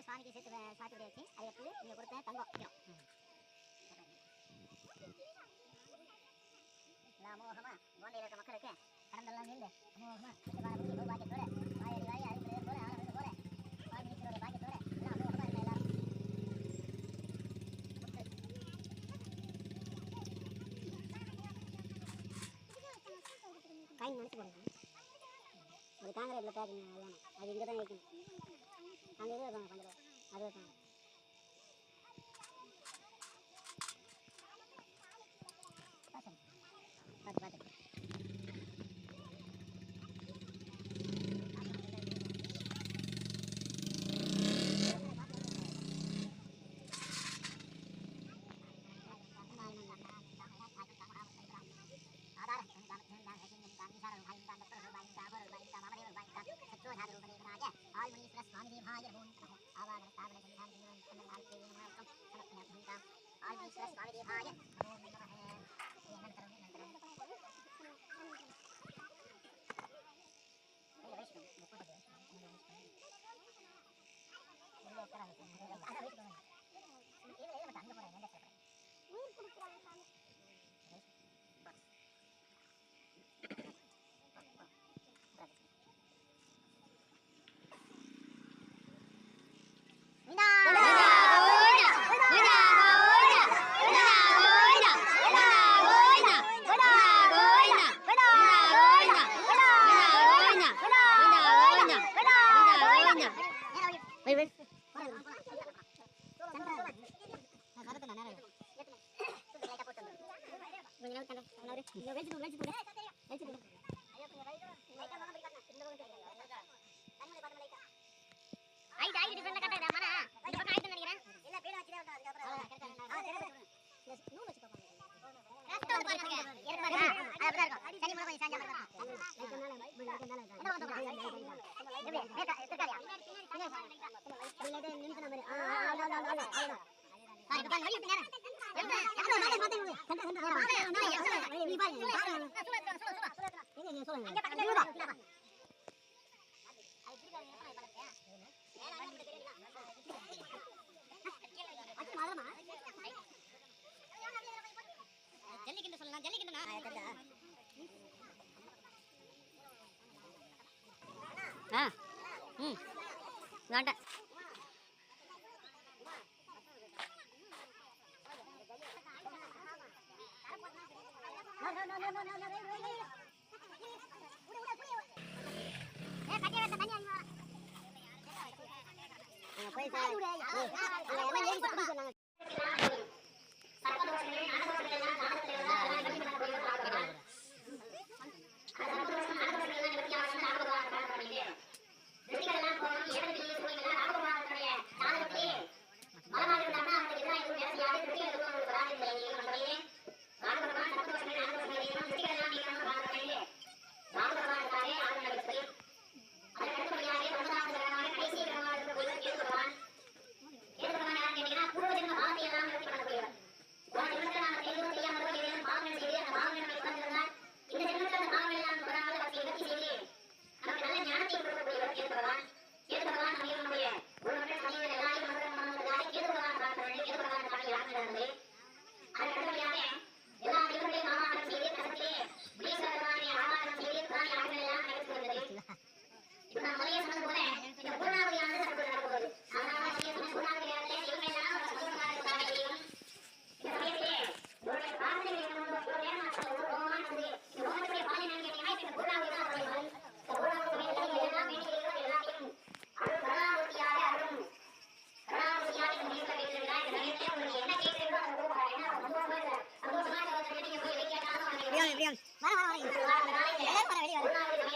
சாமிக்கு சேர்த்து வே- சாத்தி விடையாச்சு அதுக்கு நீங்க கொடுத்த தங்கம் வைக்கிறோம். எல்லா அமோகமா கோண்டையில் இருக்க மக்களுக்கு கடந்தெல்லாம் நில்லு அமோகமா பாக்கியத்தோட வாயடி வாய் அறிவுரை போல ஆனது போல பாக்கியத்தோட போடுங்க. அது காங்கிரீட்டில் பேக்கிங் வேணும் அது இங்கே தான் வைக்கணும் அந்த இது வைப்பாங்க பஞ்சரூவா அது வைப்பாங்க ஜல்லிக்கிண்டு சொல்லலாம் ஜல்லிக்கிண்டு ஆ ம் வேண்டாம் No, no, no, no, no, no, no, wait, wait, wait. போய் வெளியே வர வெளியே வர